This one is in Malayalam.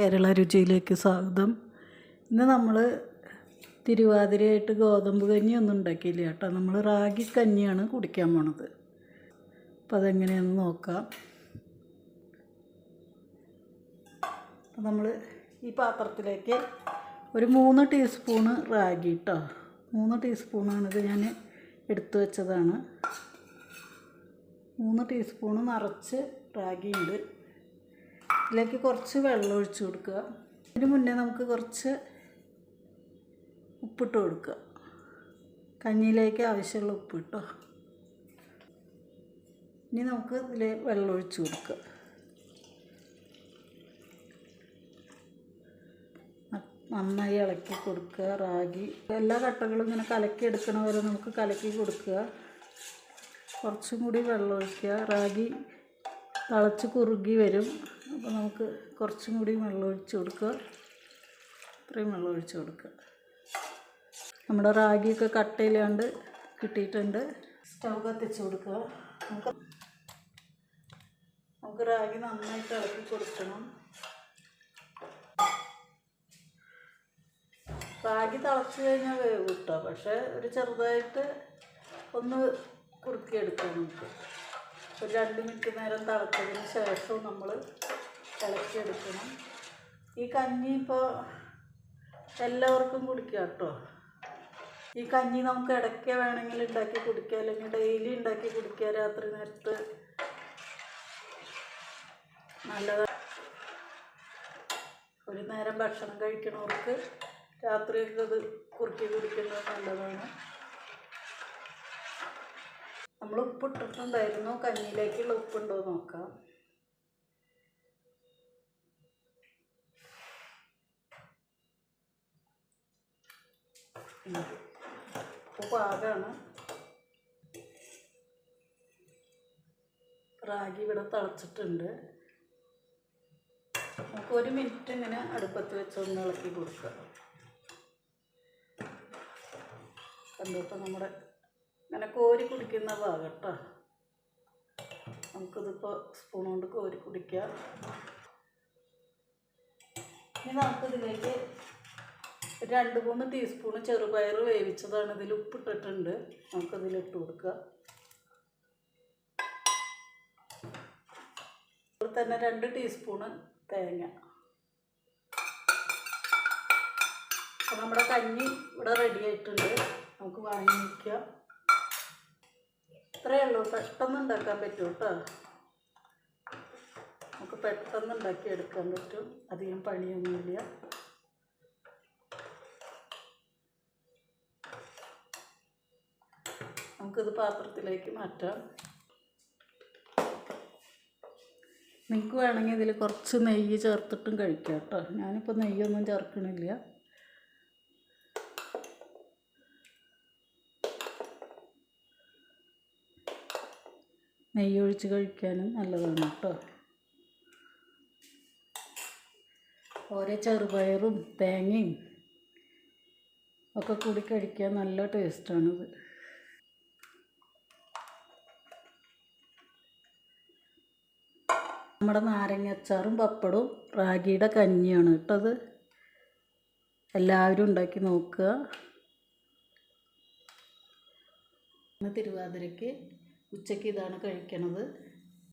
കേരള രുചിയിലേക്ക് സ്വാഗതം. ഇന്ന് നമ്മൾ തിരുവാതിരയായിട്ട് ഗോതമ്പ് കഞ്ഞിയൊന്നും ഉണ്ടാക്കിയില്ല കേട്ടോ. നമ്മൾ റാഗി കഞ്ഞിയാണ് കുടിക്കാൻ പോണത്. അപ്പം അതെങ്ങനെയാണെന്ന് നോക്കാം. അപ്പം നമ്മൾ ഈ പാത്രത്തിലേക്ക് ഒരു മൂന്ന് ടീസ്പൂണ് റാഗി കേട്ടോ മൂന്ന് ടീസ്പൂണാണിത് ഞാൻ എടുത്തു വെച്ചതാണ്. മൂന്ന് ടീസ്പൂണ് നിറച്ച് റാഗി ഉണ്ട് ഇതിലേക്ക് കുറച്ച് വെള്ളം ഒഴിച്ചു കൊടുക്കുക. അതിന് മുന്നേ നമുക്ക് കുറച്ച് ഉപ്പിട്ട് കൊടുക്കുക. കഞ്ഞിയിലേക്ക് ആവശ്യമുള്ള ഉപ്പ് കേട്ടോ ഇനി നമുക്ക് ഇതിൽ വെള്ളം ഒഴിച്ച് കൊടുക്കുക. നന്നായി ഇളക്കി കൊടുക്കുക റാഗി. എല്ലാ കട്ടകളും ഇങ്ങനെ കലക്കി എടുക്കണ വരെ നമുക്ക് കലക്കി കൊടുക്കുക. കുറച്ചും കൂടി വെള്ളം ഒഴിക്കുക. റാഗി തിളച്ച് കുറുകി വരും. അപ്പോൾ നമുക്ക് കുറച്ചും കൂടി വെള്ളം ഒഴിച്ച് കൊടുക്കുക. ഇത്രയും വെള്ളം ഒഴിച്ച് കൊടുക്കുക. നമ്മുടെ റാഗിയൊക്കെ കട്ടയിലാണ്ട് കിട്ടിയിട്ടുണ്ട്. സ്റ്റൗ കത്തിച്ച് കൊടുക്കുക. നമുക്ക് നമുക്ക് റാഗി നന്നായിട്ട് ഇളക്കി കൊടുക്കണം. റാഗി തിളച്ച് കഴിഞ്ഞാൽ വേവ് കിട്ടുക. പക്ഷേ ഒരു ചെറുതായിട്ട് ഒന്ന് കുറുക്കിയെടുക്കാം നമുക്ക്. ഒരു രണ്ട് മിനിറ്റ് നേരം തിളച്ചതിന് ശേഷം നമ്മൾ ഇളക്കിയെടുക്കണം ഈ കഞ്ഞി ഇപ്പോൾ എല്ലാവർക്കും കുടിക്കാം കേട്ടോ. ഈ കഞ്ഞി നമുക്ക് ഇടയ്ക്ക് വേണമെങ്കിൽ ഉണ്ടാക്കി കുടിക്കാം അല്ലെങ്കിൽ ഡെയിലി ഉണ്ടാക്കി കുടിക്കുക രാത്രി നേരത്ത്. നല്ലതാണ് ഒരു നേരം ഭക്ഷണം കഴിക്കണവർക്ക് രാത്രിയൊക്കെ അത് കുറുക്കി കുടിക്കുന്നത് നല്ലതാണ്. നമ്മൾ ഉപ്പിട്ടിട്ടുണ്ടായിരുന്നു. കഞ്ഞിയിലേക്കുള്ള ഉപ്പുണ്ടോ നോക്കാം. ഉപ്പ് പാകമാണ് റാഗി ഇവിടെ തിളച്ചിട്ടുണ്ട്. നമുക്ക് ഒരു മിനിറ്റ് ഇങ്ങനെ അടുപ്പത്ത് വെച്ച് ഒന്ന് ഇളക്കി കൊടുക്കുക കണ്ടിപ്പോൾ നമ്മുടെ ഇങ്ങനെ കോരി കുടിക്കുന്ന ഭാഗം കേട്ടോ. നമുക്കിതിപ്പോൾ സ്പൂൺ കൊണ്ട് കോരി കുടിക്കാം. ഇനി നമുക്കിതിലേക്ക് രണ്ട് മൂന്ന് ടീസ്പൂൺ ചെറുപയർ വേവിച്ചതാണ്. ഇതിൽ ഉപ്പിട്ടിട്ടുണ്ട്. നമുക്കതിലിട്ട് കൊടുക്കുക. അതുപോലെ തന്നെ രണ്ട് ടീസ്പൂണ് തേങ്ങ. നമ്മുടെ കഞ്ഞി ഇവിടെ റെഡി ആയിട്ടുണ്ട്. നമുക്ക് വാങ്ങി വയ്ക്കാം ഇത്രയേ ഉള്ളൂ. പെട്ടെന്ന് ഉണ്ടാക്കാൻ പറ്റും കേട്ടോ. നമുക്ക് പെട്ടെന്ന് ഉണ്ടാക്കി എടുക്കാൻ പറ്റും. അധികം പണിയൊന്നുമില്ല. നമുക്കിത് പാത്രത്തിലേക്ക് മാറ്റാം. നിങ്ങൾക്ക് വേണമെങ്കിൽ ഇതിൽ കുറച്ച് നെയ്യ് ചേർത്തിട്ടും കഴിക്കാം കേട്ടോ. ഞാനിപ്പോൾ നെയ്യൊന്നും ചേർക്കണില്ല. നെയ്യ് ഒഴിച്ച് കഴിക്കാനും നല്ലതാണ് കേട്ടോ. ഓരോ ചെറുപയറും തേങ്ങയും ഒക്കെ കൂടി കഴിക്കാൻ നല്ല ടേസ്റ്റാണിത് നമ്മുടെ നാരങ്ങ അച്ചാറും പപ്പടവും റാഗിയുടെ കഞ്ഞിയാണ് കേട്ടത് എല്ലാവരും ഉണ്ടാക്കി നോക്കുക. ഇന്ന് തിരുവാതിരയ്ക്ക് ഉച്ചയ്ക്ക് ഇതാണ് കഴിക്കണത്.